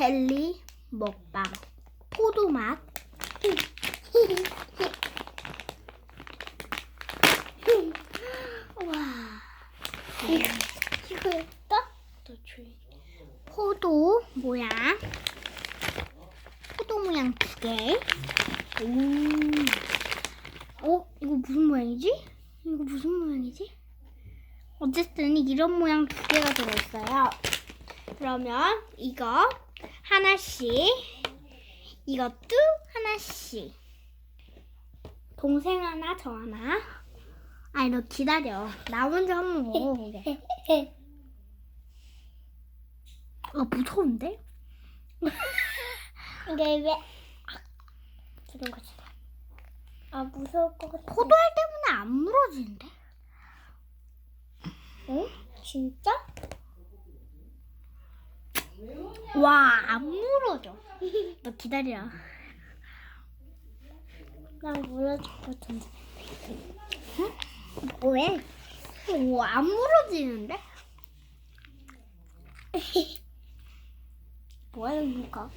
젤리 먹방 포도 맛. 와. 이거 딱더 주의. 포도 모양. 포도 모양 두 개. 오. 어, 이거 무슨 모양이지? 이거 무슨 모양이지? 어쨌든 이런 모양 두 개가 들어있어요. 그러면 이거 하나씩, 이것도 하나씩. 동생 하나, 저 하나. 아니, 너 기다려. 나 먼저 한번 먹어보게. 아, 무서운데? 이게 왜 그런 거지? 아 무서울 것 같아. 포도알 때문에 안 물어지는데? 응? 진짜? 와, 안 물어져. 너 기다려. 난 물어줄 것 같은데. 왜? 오, 안 물어지는데? 뭐합니까?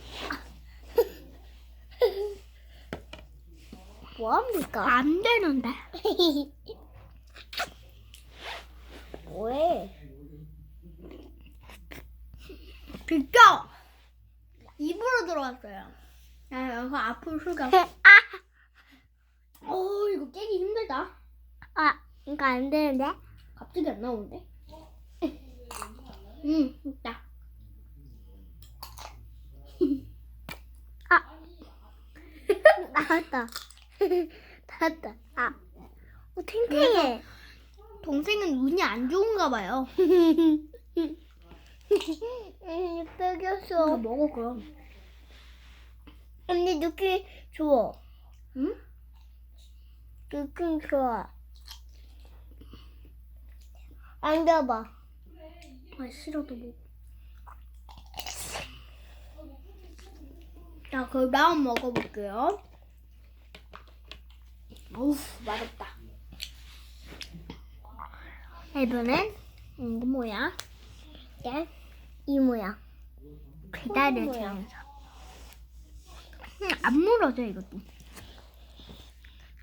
뭐합니까? 안 되는데. 뭐해? 비켜! 입으로 들어왔어요. 야, 여기서 앞으로 숙여. 어, 이거 깨기 힘들다. 아 이거 안 되는데? 갑자기 안 나오는데? 응, 있다. 아 나왔다. 나왔다. 아 어, 탱탱해. 동생은 운이 안 좋은가 봐요. 음, 이거 뺏겼어. 먹어, 그럼. 언니 느낌 좋아. 응? 느낌 좋아. 앉아봐. 아, 싫어도 뭐. 자, 그럼 다음 먹어볼게요. 어우, 맛없다. 이번엔 이거 뭐야? 얘? 이 모양. 기다려, 뭐야? 재영사. 음, 안 물어져, 이것도.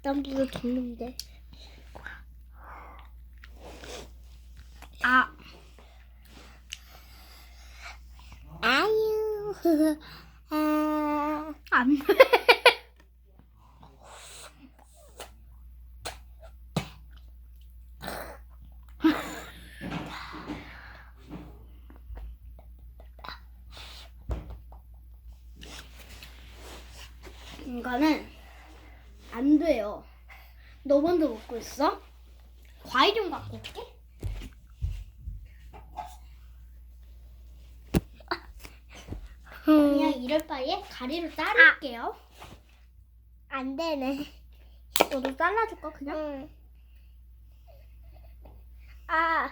난 물어 줬는데. 아, 아유. 아. 안 돼. 이거는 안 돼요. 너 먼저 먹고 있어. 과일 좀 갖고 올게. 그냥 이럴 바에 가리로 자를게요. 안 되네. 너도 잘라줄까 그냥? 응. 아.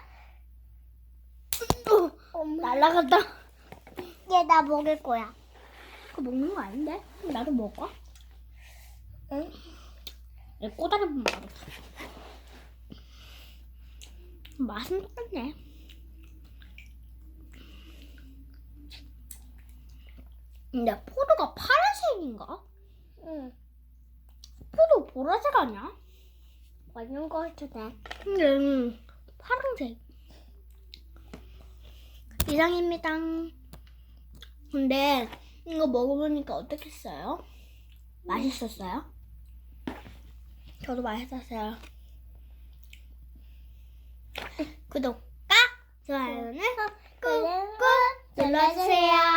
날라갔다. 얘 나 먹을 거야. 그거 먹는 거 아닌데? 그럼 나도 먹어. 응? 얘 꼬다리 보면 맛없어. 맛은 똑같네. 근데 포도가 파란색인가? 응. 포도 보라색 아니야? 맞는 거 같은데. 근데 파란색. 이상입니다. 근데 이거 먹어보니까 어떻겠어요? 맛있었어요? 저도 많이 샀어요. 구독과 좋아요는 꾹꾹 눌러주세요.